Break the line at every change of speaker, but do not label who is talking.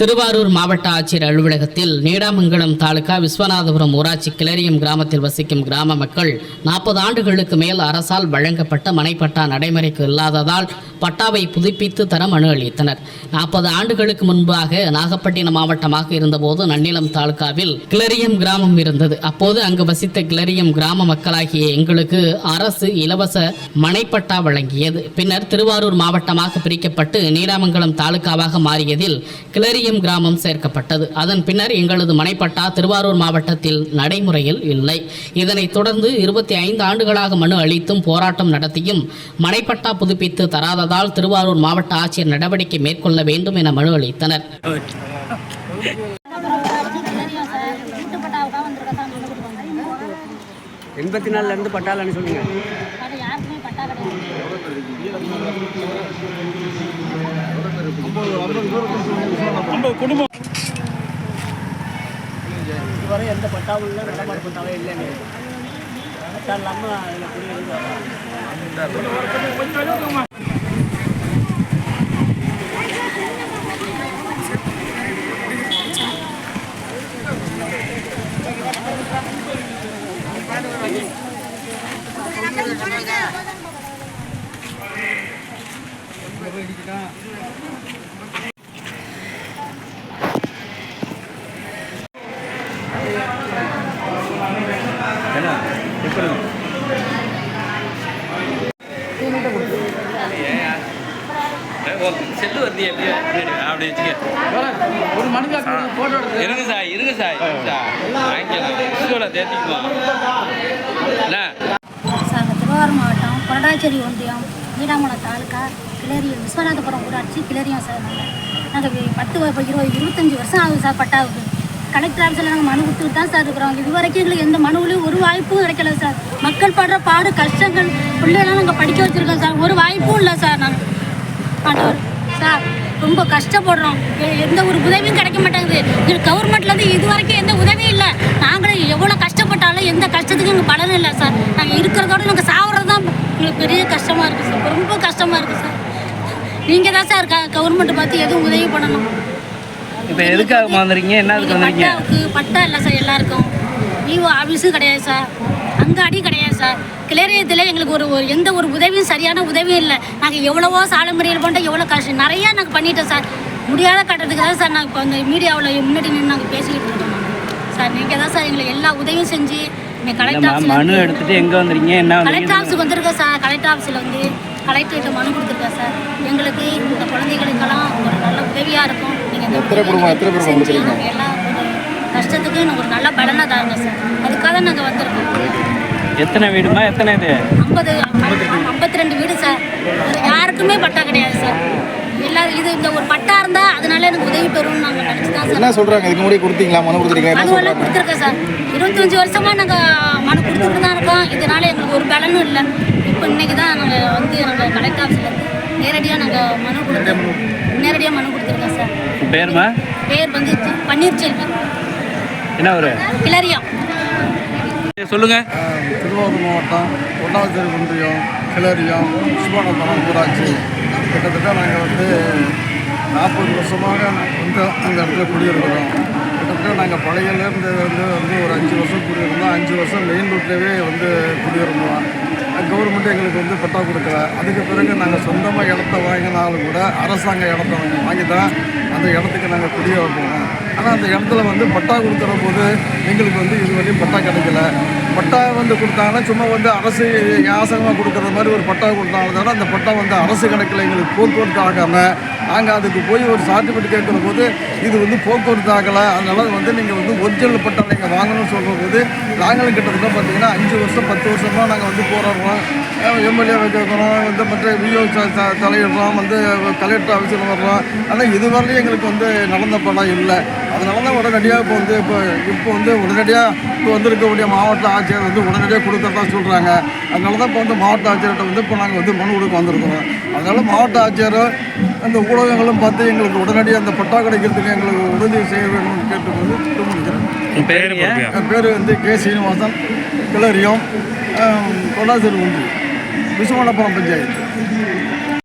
திருவாரூர் மாவட்ட ஆட்சியர் அலுவலகத்தில் நீடாமங்கலம் தாலுகா விஸ்வநாதபுரம் ஊராட்சி கிளரியம் கிராமத்தில் வசிக்கும் கிராம மக்கள் நாற்பது ஆண்டுகளுக்கு மேல் அரசால் வழங்கப்பட்ட மனைப்பட்டா நடைமுறைக்கு இல்லாததால் பட்டாவை புதுப்பித்து தர மனு அளித்தனர். நாற்பது ஆண்டுகளுக்கு முன்பாக நாகப்பட்டினம் மாவட்டமாக இருந்தபோது நன்னிலம் தாலுகாவில் கிளரியம் கிராமம் இருந்தது. அப்போது அங்கு வசித்த கிளரியம் கிராம மக்களாகிய எங்களுக்கு அரசு இலவச மனைப்பட்டா வழங்கியது. பின்னர் திருவாரூர் மாவட்டமாக பிரிக்கப்பட்டு நீடாமங்கலம் தாலுகாவாக மாறியதில் கிளரியம் கிராமம் சேர்க்கப்பட்டது. அதன் பின்னர் எங்களது மனைப்பட்டா திருவாரூர் மாவட்டத்தில் நடைமுறையில் இல்லை. இதனைத் தொடர்ந்து இருபத்தி ஐந்து ஆண்டுகளாக மனு அளித்தும் போராட்டம் நடத்தியும் மனைப்பட்டா புதுப்பித்து தராததால் திருவாரூர் மாவட்ட ஆட்சியர் நடவடிக்கை மேற்கொள்ள வேண்டும் என மனு அளித்தனர்.
எண்பத்தி நாலுலேருந்து பட்டாளன்னு சொல்லுங்க
அது யாருக்குமே நம்ம குடும்பம்.
இதுவரை எந்த பட்டாவும் இல்லை நடமாடு பட்டாவே இல்லைன்னு பட்டா இல்லாமல் அதில் குடியிருந்து
செல்லு வருது எப்படியா அப்படி வச்சுக்க.
ஒரு மனுக்கு போட்டோ
இருங்க சார் இருங்க சார் இருங்க சார் வாங்கிக்கலாம். தேர்த்திக்குமா என்ன?
திருவாரூர் மாவட்டம் கொரடாச்சேரி ஒன்றியம் நீடாமலம் தாலுக்கா கிளரியம் விஸ்வநாதபுரம் ஊராட்சி கிளரியம் சார் நாங்கள் நாங்கள் பத்து இருபது இருபத்தஞ்சி வருஷம் ஆகுது சார் பட்டாவுக்கு. கலெக்டர் ஆஃபீஸில் நாங்கள் மனு கொடுத்துட்டு தான் சார் இருக்கிறோம். இது வரைக்கும் எங்களுக்கு எந்த மனுவிலையும் ஒரு வாய்ப்பும் கிடைக்கல சார். மக்கள் படுற பாடு கஷ்டங்கள் பிள்ளைகளாம் நாங்கள் படிக்க வச்சுருக்கோம் சார். ஒரு வாய்ப்பும் இல்லை சார் நாங்கள் ஆண்டவர் சார் ரொம்ப கஷ்டப்படுறோம். எந்த ஒரு உதவியும் கிடைக்க மாட்டேங்குது. எங்களுக்கு கவர்மெண்ட்லேருந்து இது வரைக்கும் எந்த உதவியும் இல்லை. நாங்களும் எவ்வளோ கஷ்டப்பட்டாலும் எந்த கஷ்டத்துக்கும் எங்களுக்கு பலனும் இல்லை சார். நாங்கள் இருக்கிறதோட நாங்கள் சாவறது தான் எங்களுக்கு பெரிய கஷ்டமாக இருக்குது சார். ரொம்ப கஷ்டமாக இருக்குது சார். நீங்கள் தான் சார் க கவர்மெண்ட்டை பார்த்து எதுவும் உதவி பண்ணணும்.
இப்போ எதுக்காக வந்துறீங்க என்னதுக்கு வந்திருக்கீங்க
பட்டாவுக்கு பட்டா இல்லை சார் எல்லாருக்கும். விவோ ஆஃபீஸும் கிடையாது சார். அங்காடி கிடையாது சார். கிளரியத்தில் எங்களுக்கு ஒரு ஒரு எந்த ஒரு உதவியும் சரியான உதவியும் இல்லை. நாங்கள் எவ்வளவோ சாலை முறையில் பண்ணிட்டு எவ்வளோ கஷ்டம் நிறையா நாங்கள் பண்ணிட்டோம் சார். முடியாத கட்டத்துக்கு தான் சார் நாங்கள் இப்போ அந்த மீடியாவில் முன்னாடி நின்று நாங்கள் பேசிக்கிட்டு இருக்கோம். சார் நீங்கள் தான் சார் எங்களுக்கு எல்லா உதவியும் செஞ்சு கலெக்டர்
மனு எடுத்துட்டு எங்கே வந்திருக்கீங்க என்ன
கலெக்டர் ஆஃபீஸுக்கு வந்திருக்கேன் சார். கலெக்டர் ஆஃபீஸில் வந்து கலெக்டர்கிட்ட மனு கொடுத்துருக்கேன் சார். எங்களுக்கு இந்த குழந்தைகளுக்கெல்லாம் ஒரு நல்ல உதவியாக இருக்கும். நீங்கள் இந்த
எத்தனை குடும்பம், எத்தனை குடும்பம் கொடுக்குறீங்க?
எல்லாம் கஷ்டத்துக்கு எனக்கு ஒரு நல்ல பலனாக தாருங்க சார். அதுக்காக தான் நாங்கள் வந்திருக்கோம்.
எத்தனை வீடுமா? எத்தனை இது?
ஐம்பது ஐம்பத்தி ரெண்டு வீடு சார். யாருக்குமே பட்டா கிடையாது சார். எல்லாரும் இது இந்த ஒரு பட்டா இருந்தால் அதனால எனக்கு உதவி பெறும்னு நாங்கள் நினச்சி தான்
என்ன சொல்றாங்க? இதுக்கு முன்னாடி கொடுத்தீங்களா? மனு கொடுத்துருக்கீங்க என்ன
மனுவெல்லாம்
சொல்றாங்க?
கொடுத்துருக்கேன் சார். இருபத்தஞ்சி வருஷமாக நாங்கள் மனு கொடுத்துட்டு தான் இருக்கோம். இதனால எங்களுக்கு ஒரு பலனும் இல்லை. இப்போ இன்னைக்கு தான் நாங்கள் வந்து நாங்கள் கலெக்டர் ஆஃபீஸில் நேரடியாக நாங்கள் மனு கொடுத்து நேரடியாக மனு கொடுத்துருக்கோம். சார்.
பேருமா?
பேர் வந்து பன்னீர்செல்வி
என்ன ஒரு
கிளரியம்
சொல்லுங்க.
திருவாரூர் மாவட்டம் ஒன்றாவது ஒன்றியம் கிளரியம் சுபானபுரம் ஊராட்சி. கிட்டத்தட்ட நாங்கள் வந்து நாற்பது வருஷமாக வந்து அந்த இடத்துல குடியிருக்கிறோம். கிட்டத்தட்ட நாங்கள் பழையிலேருந்து வந்து வந்து ஒரு அஞ்சு வருஷம் குடியிருந்தோம். அஞ்சு வருஷம் மெயின் ரோட்லேயே வந்து குடியிருந்தோம். கவர்மெண்ட் எங்களுக்கு வந்து பட்டா கொடுக்கல. அதுக்கு பிறகு நாங்கள் சொந்தமாக இடத்த வாங்கினாலும் கூட அரசாங்க இடத்த வாங்கி வாங்கி தான் அந்த இடத்துக்கு நாங்கள் குடியே போவோம் ஆனால் அந்த இடத்துல வந்து பட்டா கொடுக்குற போது எங்களுக்கு வந்து இது வரையும் பட்டா கிடைக்கல. பட்டா வந்து கொடுத்தாங்கன்னா சும்மா வந்து அரசு யாசகமாக கொடுக்குற மாதிரி ஒரு பட்டா கொடுத்தாங்க தவிர அந்த பட்டா வந்து அரசு கணக்கில் எங்களுக்கு போக்குவரத்து ஆகாமல் நாங்கள் அதுக்கு போய் ஒரு சார்ட்டிஃபிகேட் கேட்குற போது இது வந்து போக்குவரத்து ஆகலை. அதனால் வந்து நீங்கள் வந்து ஒரிஜினல் பட்டா நீங்கள் வாங்கணும்னு சொல்கிற போது நாங்களும் கிட்டத்தட்ட பார்த்தீங்கன்னா அஞ்சு வருஷம் பத்து வருஷமாக நாங்கள் வந்து போராடுறோம். எம்எல்ஏ கேட்குறோம் வந்து மற்ற விஓ தலையிடுறோம் வந்து கலெக்டர் ஆஃபீஸில் வர்றோம். ஆனால் இதுவரையும் எங்களுக்கு வந்து நடந்த படம் இல்லை. அதனால தான் உடனடியாக இப்போ வந்து இப்போ இப்போ வந்து உடனடியாக இப்போ வந்திருக்கக்கூடிய மாவட்ட ஆட்சியர் வந்து உடனடியாக கொடுக்கறதா சொல்கிறாங்க அதனால தான் இப்போ வந்து மாவட்ட ஆட்சியர்கிட்ட வந்து இப்போ நாங்கள் வந்து மனு கொடுக்க வந்திருக்கிறோம். அதனால மாவட்ட ஆட்சியர் அந்த ஊடகங்களும் பார்த்து எங்களுக்கு உடனடியாக அந்த பட்டா கிடைக்கிறதுக்கு எங்களுக்கு உதவி செய்ய வேணும்னு கேட்டுக்கொண்டு முடிக்கிறேன் என் பேர் வந்து கே சீனிவாசன் கிளரியம் கொண்டாசிரி ஒன்று விசுவனப்புரம் பஞ்சாயத்து.